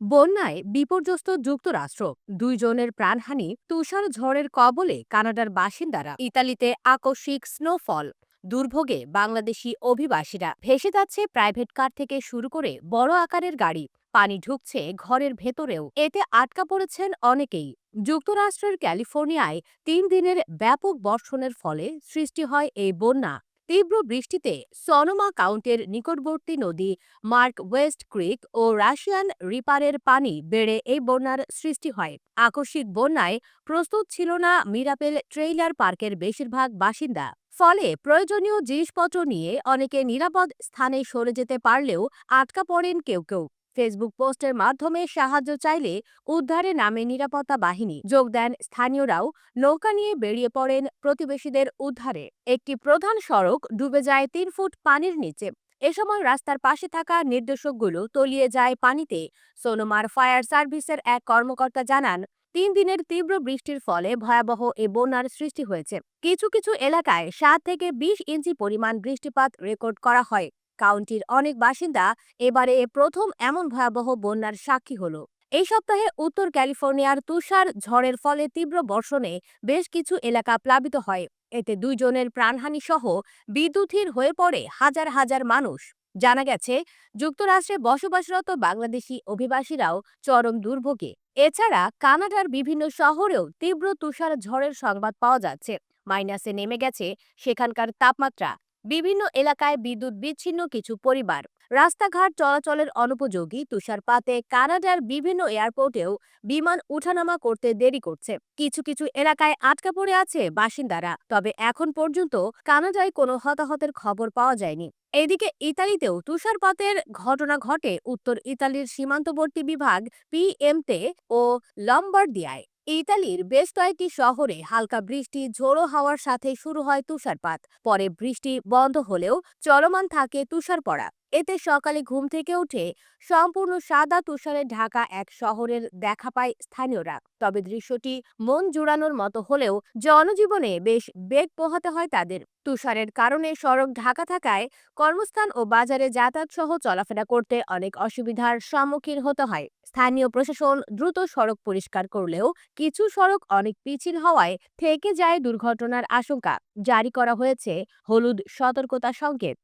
বন্যায় বিপর্যস্ত যুক্তরাষ্ট্র দুইজনের প্রাণহানি, তুষার ঝড়ের কবলে কানাডার বাসিন্দারা, ইতালিতে আকস্মিক স্নোফল। দুর্ভোগে বাংলাদেশি অভিবাসীরা ভেসে যাচ্ছে প্রাইভেট কার থেকে শুরু করে বড় আকারের গাড়ি। পানি ঢুকছে ঘরের ভেতরেও, এতে আটকা পড়েছেন অনেকেই। যুক্তরাষ্ট্রের ক্যালিফোর্নিয়ায় তিন দিনের ব্যাপক বর্ষণের ফলে সৃষ্টি হয় এই বন্যা। তীব্র বৃষ্টিতে সনোমা কাউন্টের নিকটবর্তী নদী মার্ক ওয়েস্ট ক্রিক ও রাশিয়ান রিপারের পানি বেড়ে এই বন্যার সৃষ্টি হয়। আকস্মিক বন্যায় প্রস্তুত ছিল না মিরাপেল ট্রেইলার পার্কের বেশিরভাগ বাসিন্দা। ফলে প্রয়োজনীয় জিনিসপত্র নিয়ে অনেকে নিরাপদ স্থানে সরে যেতে পারলেও আটকা পড়েন কেউ কেউ। ফেসবুক পোস্টের মাধ্যমে সাহায্য চাইলে উদ্ধারে নামে নিরাপত্তা বাহিনী যোগ দেন স্থানীয়রাও নৌকা নিয়ে বেরিয়ে পড়েন প্রতিবেশীদের উদ্ধারে। একটি প্রধান সড়ক ডুবে যায় তিন ফুট পানির নিচে। এ সময় রাস্তার পাশে থাকা নির্দেশকগুলো তলিয়ে যায় পানিতে। সোনোমার ফায়ার সার্ভিসের এক কর্মকর্তা জানান, তিন দিনের তীব্র বৃষ্টির ফলে ভয়াবহ এ বন্যার সৃষ্টি হয়েছে। কিছু কিছু এলাকায় সাত থেকে বিশ ইঞ্চি পরিমাণ বৃষ্টিপাত রেকর্ড করা হয়। কাউন্টির অনেক বাসিন্দা এবারে এ প্রথম এমন ভয়াবহ বন্যার সাক্ষী হল। এই সপ্তাহে উত্তর ক্যালিফোর্নিয়ার তুষার ঝড়ের ফলে তীব্র বর্ষণে বেশ কিছু এলাকা প্লাবিত হয়। এতে দুইজনের প্রাণহানি সহ বিদ্যুৎহীন হয়ে পড়ে হাজার হাজার মানুষ। জানা গেছে, যুক্তরাষ্ট্রে বসবাসরত বাংলাদেশি অভিবাসীরাও চরম দুর্ভোগে। এছাড়া কানাডার বিভিন্ন শহরেও তীব্র তুষার ঝড়ের সংবাদ পাওয়া যাচ্ছে। মাইনাসে নেমে গেছে সেখানকার তাপমাত্রা। বিভিন্ন এলাকায় বিদ্যুৎ বিচ্ছিন্ন কিছু পরিবার। রাস্তাঘাট চলাচলের অনুপযোগী তুষারপাতে কানাডার বিভিন্ন এয়ারপোর্টেও বিমান উঠানামা করতে দেরি করছে। কিছু কিছু এলাকায় আটকা পড়ে আছে বাসিন্দারা, তবে এখন পর্যন্ত কানাডায় কোনো হতাহতের খবর পাওয়া যায়নি। এদিকে ইতালিতেও তুষারপাতের ঘটনা ঘটে উত্তর ইতালির সীমান্তবর্তী বিভাগ পিএমতে ও লম্বার্দিয়ায়। ইতালির বেশ কয়েকটি শহরে হালকা বৃষ্টি, ঝোড়ো হওয়ার সাথে শুরু হয় তুষারপাত। পরে বৃষ্টি বন্ধ হলেও চলমান থাকে তুষার পড়া এতে সকালে ঘুম থেকে উঠে সম্পূর্ণ সাদা তুষারে ঢাকা এক শহরের দেখা পায় স্থানীয়রা। তবে দৃশ্যটি মন জুড়ানোর মতো হলেও জনজীবনে বেশ বেগ পোহাতে হয় তাদের। তুষারের কারণে সড়ক ঢাকা থাকায় কর্মস্থান ও বাজারে যাতায়াত সহ চলাফেরা করতে অনেক অসুবিধার সম্মুখীন হতে হয়। স্থানীয় প্রশাসন দ্রুত সড়ক পরিষ্কার করলেও কিছু সড়ক অনেক পিছিল হওয়ায় থেকে যায় দুর্ঘটনার আশঙ্কা। জারি করা হয়েছে হলুদ সতর্কতা সংকেত।